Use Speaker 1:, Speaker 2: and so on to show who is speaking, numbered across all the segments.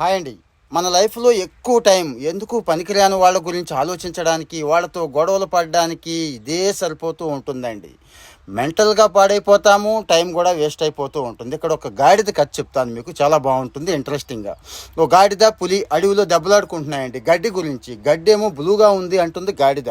Speaker 1: Hi అండి. మన లైఫ్లో ఎక్కువ టైం ఎందుకు పనికిరాని వాళ్ళ గురించి ఆలోచించడానికి వాళ్ళతో గొడవలు పడడానికి ఇదే సరిపోతూ ఉంటుందండి. మెంటల్గా పాడైపోతాము టైం కూడా వేస్ట్ అయిపోతూ ఉంటుంది. ఇక్కడ ఒక గాడిద కథ చెప్తాను మీకు చాలా బాగుంటుంది ఇంట్రెస్టింగ్గా. ఓ గాడిద పులి అడవిలో దెబ్బలాడుకుంటున్నాయండి. గడ్డి గురించి గడ్డి ఏమో బ్లూగా ఉంది అంటుంది గాడిద.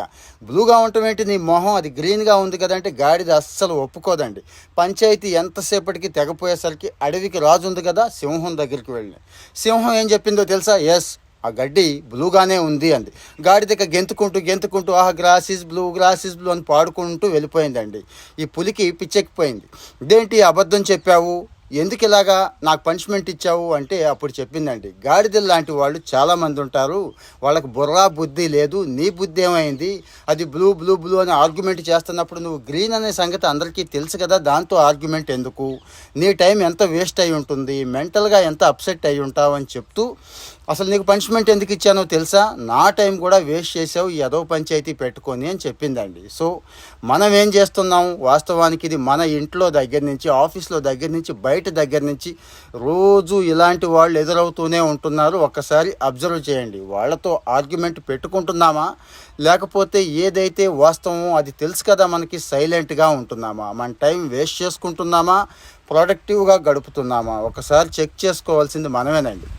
Speaker 1: బ్లూగా ఉండటం ఏంటి? నీ మొహం అది గ్రీన్గా ఉంది కదంటే గాడిద అస్సలు ఒప్పుకోదండి. పంచాయతీ ఎంతసేపటికి తెగపోయేసరికి అడవికి రాజు ఉంది కదా సింహం దగ్గరికి వెళ్ళి సింహం ఏం చెప్పిందో తెలుసా? ఎస్ ఆ గడ్డి బ్లూగానే ఉంది అంది. గాడిదక గెంతుకుంటూ గెంతుకుంటూ ఆహా గ్రాసిస్ బ్లూ గ్రాసీస్ బ్లూ అని పాడుకుంటూ వెళ్ళిపోయిందండి. ఈ పులికి పిచ్చెక్కిపోయింది. ఇదేంటి అబద్ధం చెప్పావు? ఎందుకు ఇలాగా నాకు పనిష్మెంట్ ఇచ్చావు అంటే అప్పుడు చెప్పిందండి. గాడిదలు లాంటి వాళ్ళు చాలామంది ఉంటారు. వాళ్ళకి బుర్రా బుద్ధి లేదు. నీ బుద్ధి ఏమైంది? అది బ్లూ బ్లూ బ్లూ అని ఆర్గ్యుమెంట్ చేస్తున్నప్పుడు నువ్వు గ్రీన్ అనే సంగతి అందరికీ తెలుసు కదా దాంతో ఆర్గ్యుమెంట్ ఎందుకు? నీ టైం ఎంత వేస్ట్ అయి ఉంటుంది? మెంటల్గా ఎంత అప్సెట్ అయి ఉంటావు అని చెప్తూ అసలు నీకు పనిష్మెంట్ ఎందుకు ఇచ్చానో తెలుసా? నా టైం కూడా వేస్ట్ చేసావు ఈ అదో పంచాయతీ పెట్టుకొని అని చెప్పిందండి. సో మనం ఏం చేస్తున్నాం? వాస్తవానికి ఇది మన ఇంట్లో దగ్గర నుంచి ఆఫీస్లో దగ్గర నుంచి బయట బయట దగ్గర నుంచి రోజు ఇలాంటి వాళ్ళు ఎదురవుతూనే ఉంటున్నారు. ఒక్కసారి అబ్జర్వ్ చేయండి. వాళ్ళతో ఆర్గ్యుమెంట్ పెట్టుకుంటున్నామా? లేకపోతే ఏదైతే వాస్తవమో అది తెలుసు కదా మనకి సైలెంట్గా ఉంటున్నామా? మన టైం వేస్ట్ చేసుకుంటున్నామా? ప్రొడక్టివ్గా గడుపుతున్నామా? ఒకసారి చెక్ చేసుకోవాల్సింది మనమేనండి.